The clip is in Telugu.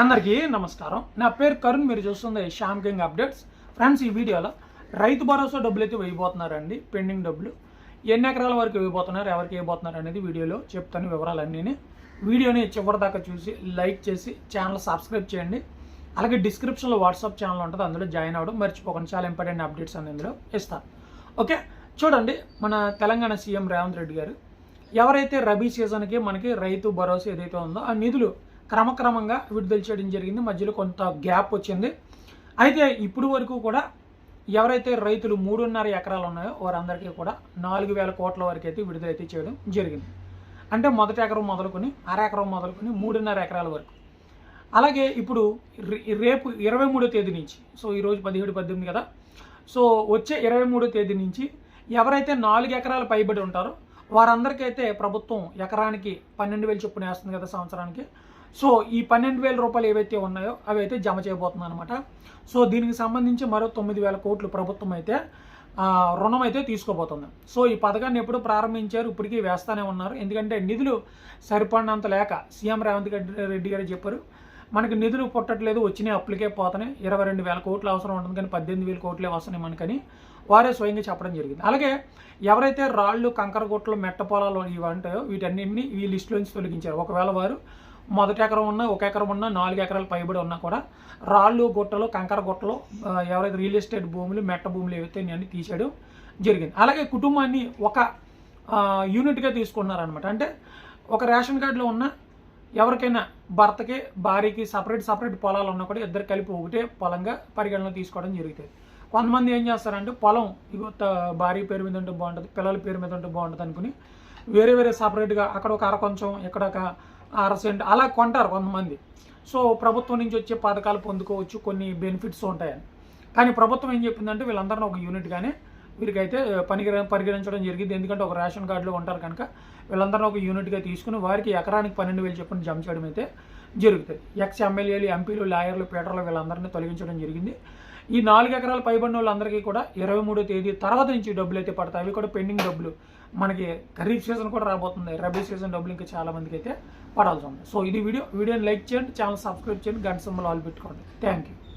అందరికీ నమస్కారం. నా పేరు కరుణ్ మీరు చూస్తుంది శ్యామ్ కింగ్ అప్డేట్స్. ఫ్రెండ్స్ ఈ వీడియోలో రైతు భరోసా డబ్బులు అయితే వేయబోతున్నారండి పెండింగ్ డబ్బులు. ఎన్ని ఎకరాల వరకు వేయబోతున్నారు ఎవరికి వేయబోతున్నారు అనేది వీడియోలో చెప్తాను వివరాలన్నీ వీడియోని చివరి దాకా చూసి లైక్ చేసి ఛానల్ సబ్స్క్రైబ్ చేయండి. అలాగే డిస్క్రిప్షన్లో వాట్సాప్ ఛానల్ ఉంటుంది అందులో జాయిన్ అవ్వడం మర్చిపోకండి. చాలా ఇంపార్టెంట్ అప్డేట్స్ అని ఇందులో ఇస్తాను. ఓకే చూడండి మన తెలంగాణ సీఎం రేవంత్ రెడ్డి గారు. ఎవరైతే రబీ సీజన్కి మనకి రైతు భరోసా ఏదైతే ఉందో ఆ నిధులు క్రమక్రమంగా విడుదల చేయడం జరిగింది. మధ్యలో కొంత గ్యాప్ వచ్చింది. అయితే ఇప్పుడు వరకు కూడా ఎవరైతే రైతులు మూడున్నర ఎకరాలు ఉన్నాయో వారందరికీ కూడా నాలుగు వేల కోట్ల వరకు అయితే విడుదలైతే చేయడం జరిగింది. అంటే మొదటి ఎకరం మొదలుకొని అర ఎకరం మొదలుకొని మూడున్నర ఎకరాల వరకు. అలాగే ఇప్పుడు రేపు ఇరవై మూడో తేదీ నుంచి సో ఈరోజు పదిహేడు పద్దెనిమిది కదా సో వచ్చే ఇరవై మూడో తేదీ నుంచి ఎవరైతే నాలుగు ఎకరాలు పైబడి ఉంటారో వారందరికైతే ప్రభుత్వం ఎకరానికి పన్నెండు వేలు చొప్పున వేస్తుంది కదా సంవత్సరానికి. సో ఈ పన్నెండు వేల రూపాయలు ఏవైతే ఉన్నాయో అవి అయితే జమ చేయబోతున్నాను అనమాట సో దీనికి సంబంధించి మరో తొమ్మిది వేల కోట్లు ప్రభుత్వం అయితే రుణం అయితే తీసుకోబోతుంది. సో ఈ పథకాన్ని ఎప్పుడు ప్రారంభించారు ఇప్పటికీ వేస్తానే ఉన్నారు. ఎందుకంటే నిధులు సరిపడినంత లేక సీఎం రేవంత్ రెడ్డి- రెడ్డి గారు చెప్పారు మనకి నిధులు పుట్టట్లేదు వచ్చినాయి అప్పులకే పోతున్నాయి. ఇరవై రెండు వేల కోట్లు అవసరం ఉంటుంది కానీ పద్దెనిమిది వేల కోట్లే వస్తున్నాయి మనకని వారే స్వయంగా చెప్పడం జరిగింది. అలాగే ఎవరైతే రాళ్ళు కంకర గుట్టలు మెట్ట పొలాలు ఇవి అంటాయో వీటన్నింటినీ ఈ లిస్టులోంచి తొలగించారు. ఒకవేళ వారు మొదటి ఎకరం ఉన్నా ఒక ఎకరం ఉన్నా నాలుగు ఎకరాలు పైబడి ఉన్నా కూడా రాళ్ళు గుట్టలు కంకర గుట్టలు ఎవరైతే రియల్ ఎస్టేట్ భూములు మెట్ట భూములు ఏవైతే అన్ని తీసేయడం జరిగింది. అలాగే కుటుంబాన్ని ఒక యూనిట్గా తీసుకున్నారనమాట అంటే ఒక రేషన్ కార్డులో ఉన్న ఎవరికైనా భర్తకి భార్యకి సపరేట్ సపరేట్ పొలాలు ఉన్నా కూడా ఇద్దరు కలిపి ఒకటే పొలంగా పరిగణన తీసుకోవడం జరుగుతుంది. కొంతమంది ఏం చేస్తారంటే పొలం ఇగో భార్య పేరు మీద ఉంటే బాగుంటుంది పిల్లల పేరు మీద ఉంటే బాగుంటుంది అనుకుని వేరే వేరే సపరేట్గా అక్కడ ఒక అర కొంచెం ఇక్కడ ఒక అర సెంట్ అలా కొంటారు కొంతమంది. సో ప్రభుత్వం నుంచి వచ్చే పథకాలు పొందుకోవచ్చు కొన్ని బెనిఫిట్స్ ఉంటాయని. కానీ ప్రభుత్వం ఏం చెప్పిందంటే వీళ్ళందరినీ ఒక యూనిట్గానే వీరికైతే పరిగణ పరిగణించడం జరిగింది. ఎందుకంటే ఒక రేషన్ కార్డులో ఉంటారు కనుక వీళ్ళందరినీ ఒక యూనిట్గా తీసుకుని వారికి ఎకరానికి పన్నెండు వేలు చెప్పిన జమ చేయడం అయితే జరుగుతుంది. ఎక్స్ ఎమ్మెల్యేలు ఎంపీలు లాయర్లు పీటర్లు వీళ్ళందరినీ తొలగించడం జరిగింది. ఈ నాలుగు ఎకరాలు పైబడిన వాళ్ళందరికీ కూడా ఇరవై మూడో తేదీ తర్వాత నుంచి డబ్బులు అయితే పడతాయి. అవి కూడా పెండింగ్ డబ్బులు. మనకి ఖరీఫ్ సీజన్ కూడా రాబోతుంది. రబీ సీజన్ డబ్బులు ఇంకా చాలా మందికి అయితే పడాల్సి ఉంది. సో ఇది వీడియో. వీడియోని లైక్ చేయండి ఛానల్ సబ్స్క్రైబ్ చేయండి గంట సింబల్ ఆల్ పెట్టుకోండి. Thank you